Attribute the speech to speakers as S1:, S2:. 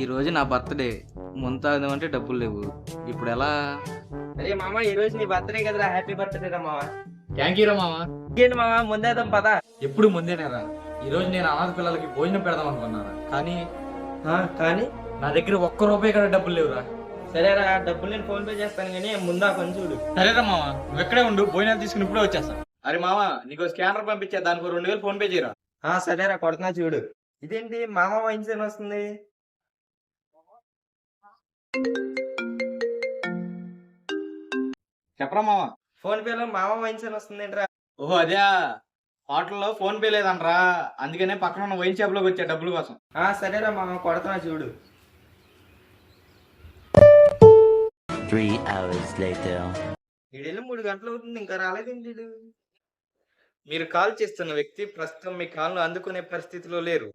S1: ఈ రోజు నా బర్త్డే. ముంతాదం అంటే డబ్బులు లేవు. ఇప్పుడు ఎలా?
S2: అరే మామ ఈ రోజు నీ బర్త్డే కదరా. హ్యాపీ బర్త్డే రా మామ.
S3: థ్యాంక్ యూ రా మామ.
S2: ఇంకేంటి మామ ముందేద్దాం పదా.
S3: ఎప్పుడు ముందేనేరా? ఈ రోజు నేను అనాథ పిల్లలకి భోజనం పెడదాం అనుకున్నారా? కానీ
S2: కానీ?
S3: నా దగ్గర ఒక్క రూపాయి కూడా డబ్బులు లేవురా.
S2: సరేరా డబ్బులు నేను ఫోన్ పే చేస్తాను కానీ ముందా కొంచెం చూడు.
S3: సరేరా మామ నువ్వు ఎక్కడే ఉండు భోజనాలు తీసుకుని ఇప్పుడే వచ్చేస్తా. అరే మామ నీకు స్కానర్ పంపించే దానికి రెండు వేలు ఫోన్ పే చేయరా?
S2: ఆ సరేరా కొడుతున్నా చూడు. ఇదేంటి మామ వైన్స్ అని వస్తుంది?
S3: చెప్పరా మామ?
S2: ఫోన్ పేలో మామ వైన్స్ అని వస్తుంది ఏంట్రా
S3: ఓహో అదే. హోటల్లో ఫోన్ పే లేదంట్రా. అందుకనే పక్కన ఉన్న వైన్ షాప్లోకి వచ్చా డబ్బుల కోసం.
S2: ఆ సరేరా మామ కొడుతున్నా చూడు.
S4: Three hours later.
S2: ఈడెళ్ళి మూడు గంటలు అవుతుంది ఇంకా రాలేదేంటి ఈడు?
S1: మీరు కాల్ చేస్తున్న వ్యక్తి ప్రస్తుతం మీ కాల్ను అందుకునే పరిస్థితిలో లేరు.